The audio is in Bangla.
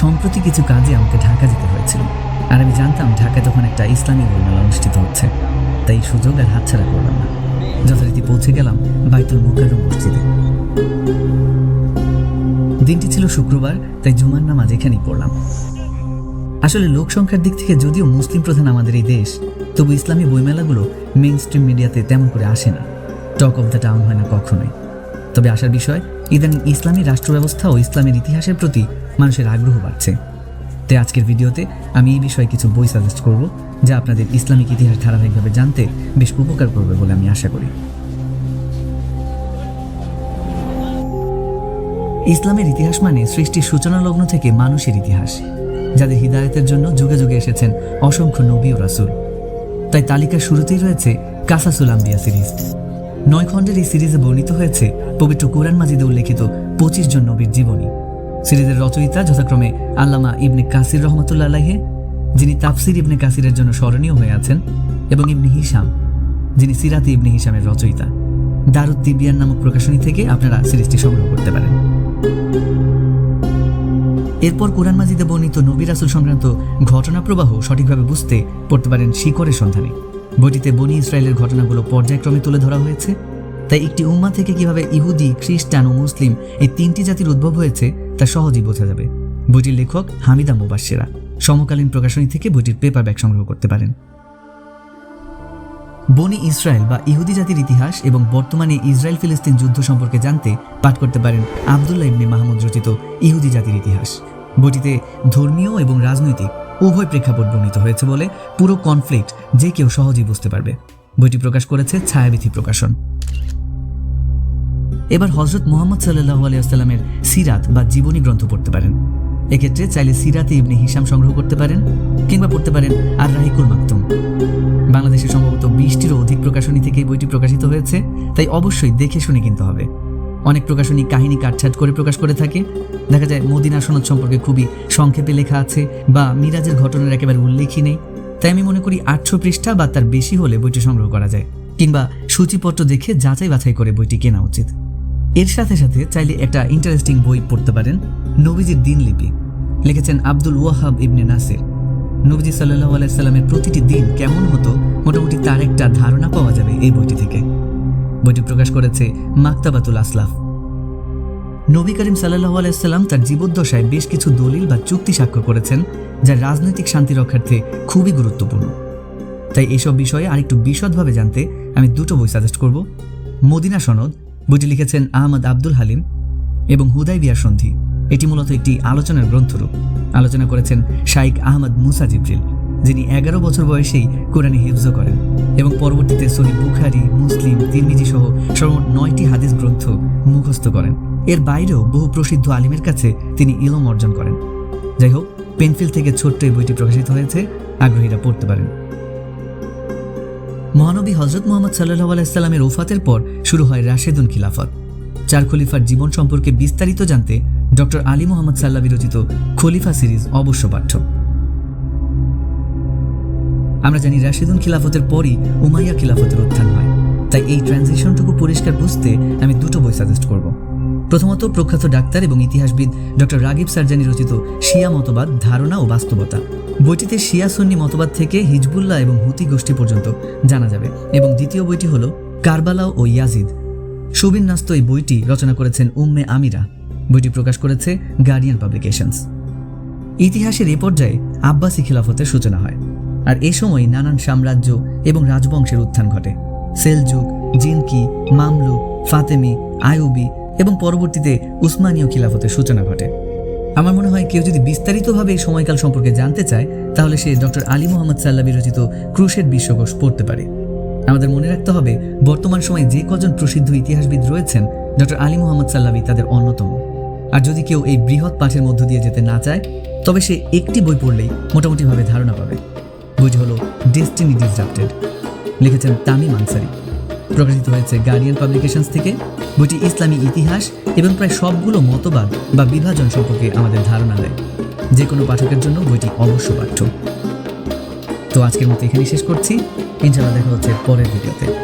সম্প্রতি কিছু কাজে আমাকে ঢাকা যেতে হয়েছিল। আর আমি জানতাম ঢাকায় তখন একটা ইসলামী বইমেলা অনুষ্ঠিত হচ্ছে। তাই সুযোগ আর হাতছাড়া করলাম না। যথারীতি পৌঁছে গেলাম বাইতুল মোকাররম মসজিদে। দিনটি ছিল শুক্রবার, তাই জুমার নামাজ এখানেই পড়লাম। আসলে লোক সংখ্যার দিক থেকে যদিও মুসলিম প্রধান আমাদের এই দেশ, তবু ইসলামী বইমেলাগুলো মেইন স্ট্রিম মিডিয়াতে তেমন করে আসে না। টক অফ দ্য টাউন হয় না কখনোই। তবে আসার বিষয়, ইদানিং ইসলামী রাষ্ট্র ব্যবস্থা ও ইসলামের ইতিহাসের প্রতি মানুষের আগ্রহ বাড়ছে। তাই আজকের ভিডিওতে আমি এই বিষয়ে কিছু বই সাজেস্ট করব, যা আপনাদের ইসলামিক ইতিহাস ধারাবাহিকভাবে জানতে বেশ উপকার করবে বলে আমি আশা করি। ইসলামের ইতিহাস মানে সৃষ্টির সূচনা লগ্ন থেকে মানুষের ইতিহাস, যাদের হৃদায়তের জন্য যুগে যুগে এসেছেন অসংখ্য নবী ও রাসূল। তাই তালিকার শুরুতেই রয়েছে কাসাসুল আম্বিয়া সিরিজ। নয় খণ্ডের এই সিরিজে বর্ণিত হয়েছে পবিত্র কোরআন মাজিদে উল্লেখিত পঁচিশ জন নবীর জীবনী। সিরিজের রচয়িতা যথাক্রমে আল্লামা ইবনে কাসির রহমতুল্লাহ আলাইহে, যিনি তাফসির ইবনে কাসিরের জন্য স্মরণীয় হয়ে আছেন, এবং ইবনে হিসাম যিনি সিরাতে ইবনে হিসামের রচয়িতা। দারুদ তিবিয়ান নামক প্রকাশনী থেকে আপনারা সিরিজটি সংগ্রহ করতে পারেন। এরপর কোরআন মাজিদে বর্ণিত নবী রাসুল সংক্রান্ত ঘটনা প্রবাহ সঠিকভাবে বুঝতে পড়তে পারেন শিকড়ের সন্ধানে। বইটিতে বনি ইসরায়েলের ঘটনাগুলো পর্যায়ক্রমে তুলে ধরা হয়েছে। তাই একটি উম্মা থেকে কীভাবে ইহুদি, খ্রিস্টান ও মুসলিম এই তিনটি জাতির উদ্ভব হয়েছে তা সহজেই বোঝা যাবে। বইটির লেখক হামিদা মুবাসেরা সমকালীন প্রকাশনী থেকে বইটির পেপার ব্যাগ সংগ্রহ করতে পারেন। বনি ইসরায়েল বা ইহুদি জাতির ইতিহাস এবং বর্তমানে ইসরায়েল ফিলিস্তিন যুদ্ধ সম্পর্কে জানতে পাঠ করতে পারেন আবদুল্লাহ ইবনে মাহমুদ রচিত ইহুদি জাতির ইতিহাস। বইটিতে ধর্মীয় এবং রাজনৈতিক উভয় প্রেক্ষাপট বর্ণিত হয়েছে বলে পুরো কনফ্লিক্ট যে কেউ সহজেই বুঝতে পারবে। বইটি প্রকাশ করেছে ছায়াবিথি প্রকাশন। এবার হজরত মোহাম্মদ সাল্লাহ আলিয়াস্লামের সিরাত বা জীবনী গ্রন্থ পড়তে পারেন। এক্ষেত্রে চাইলে সিরাতে ইবনে হিসাম সংগ্রহ করতে পারেন কিংবা পড়তে পারেন আর রাহিকুল মাকতুম। বাংলাদেশে সম্ভবত বিশটিরও অধিক প্রকাশনী থেকে বইটি প্রকাশিত হয়েছে, তাই অবশ্যই দেখে শুনে কিনতে হবে। অনেক প্রকাশনী কাহিনী কাটছাট করে প্রকাশ করে থাকে। দেখা যায় মদিনা সনদ সম্পর্কে খুবই সংক্ষেপে লেখা আছে বা মিরাজের ঘটনার একেবারে উল্লেখই নেই। তাই আমি মনে করি আটশো পৃষ্ঠা বা তার বেশি হলে বইটি সংগ্রহ করা যায়, কিংবা সূচিপত্র দেখে যাচাই বাছাই করে বইটি কেনা উচিত। এর সাথে সাথে চাইলে একটা ইন্টারেস্টিং বই পড়তে পারেন, নবীজির দিনলিপি লিখেছেন আব্দুল ওয়াহাব ইবনে নাসির। নবীজি সাল্লাহ আলাইসাল্লামের প্রতিটি দিন কেমন হতো, মোটামুটি তার একটা ধারণা পাওয়া যাবে এই বইটি থেকে। বইটি প্রকাশ করেছে মাকতাবাতুল আসলাফ। নবী করিম সাল্লাহ আলাইসাল্লাম তার জীবদ্দশায় বেশ কিছু দলিল বা চুক্তি স্বাক্ষর করেছেন, যা রাজনৈতিক শান্তি রক্ষার্থে খুবই গুরুত্বপূর্ণ। তাই এসব বিষয়ে আরেকটু বিশদভাবে জানতে আমি দুটো বই সাজেস্ট করব। মদিনা সনদ বইটি লিখেছেন আহমদ আব্দুল হালিম এবং হুদাই বিয়ার সন্ধি। এটি মূলত একটি আলোচনার গ্রন্থরূপ আলোচনা করেছেন শাইক আহমদ মুসা জিব্রিল, যিনি এগারো বছর বয়সেই কোরআনে হিফজ করেন এবং পরবর্তীতে সহি বুখারি, মুসলিম, তিরমিজি সহ সর্বমোট নয়টি হাদিস গ্রন্থ মুখস্থ করেন। এর বাইরেও বহু প্রসিদ্ধ আলিমের কাছে তিনি ইলম অর্জন করেন। যাই হোক, পেনফিল থেকে ছোট্ট এই বইটি প্রকাশিত হয়েছে। আগ্রহীরা পড়তে পারেন। মহানবী হজরত মোহাম্মদ সাল্লাহ আলাইস্লামের ওফাতের পর শুরু হয় রাশেদুন খিলাফত। চার খলিফার জীবন সম্পর্কে বিস্তারিত জানতে ডক্টর আলী মোহাম্মদ সাল্লা বিরচিত খলিফা সিরিজ অবশ্য পাঠ্য। আমরা জানি রাশেদুন খিলাফতের পরই উমাইয়া খিলাফতের উত্থান হয়। তাই এই ট্রানজিশনটুকু পরিষ্কার বুঝতে আমি দুটো বই সাজেস্ট করব। প্রথমত প্রখ্যাত ডাক্তার এবং ইতিহাসবিদ ডক্টর রাগিব সার্জানি রচিত শিয়া মতবাদ, ধারণা ও বাস্তবতা। বইটিতে শিয়া সুন্নি মতবাদ থেকে হিজবুল্লাহ এবং হুতি গোষ্ঠী পর্যন্ত জানা যাবে। এবং দ্বিতীয় বইটি হল কারবালাও ও ইয়াজিদ। সুবিন্যাস্ত এই বইটি রচনা করেছেন উম্মে আমিরা। বইটি প্রকাশ করেছে গার্ডিয়ান পাবলিকেশনস। ইতিহাসের এ পর্যায়ে আব্বাসী খিলাফতের সূচনা হয়। আর এ সময় নানান সাম্রাজ্য এবং রাজবংশের উত্থান ঘটে। সেলজুক জিনকি, মামলুক, ফাতেমি আয়ুবি এবং পরবর্তীতে উসমানীয় খিলাফতের সূচনা ঘটে। আমার মনে হয় কেউ যদি বিস্তারিতভাবে এই সময়কাল সম্পর্কে জানতে চায়, তাহলে সে ডক্টর আলী মোহাম্মদ সাল্লাবি রচিত ক্রুশের বিশ্বকোষ পড়তে পারে। আমাদের মনে রাখতে হবে, বর্তমান সময়ে যে কজন প্রসিদ্ধ ইতিহাসবিদ রয়েছেন, ডক্টর আলী মোহাম্মদ সাল্লাবি তাদের অন্যতম। আর যদি কেউ এই বৃহৎ পাঠের মধ্য দিয়ে যেতে না চায়, তবে সে একটি বই পড়লেই মোটামুটিভাবে ধারণা পাবে। বইটি হলো ডেস্টিনি ডিসরাপ্টেড লিখেছেন তামিম আনসারি। প্রকাশিত হয়েছে গার্ডিয়ান পাবলিকেশনস থেকে। বইটি ইসলামী ইতিহাস এবং প্রায় সবগুলো মতবাদ বা বিভাজন সম্পর্কে আমাদের ধারণা দেয়। যে কোনো পাঠকের জন্য বইটি অবশ্য পাঠ্য। তো আজকের মতো এখানেই শেষ করছি। ইনশাআল্লাহ দেখা হচ্ছে পরের ভিডিওতে।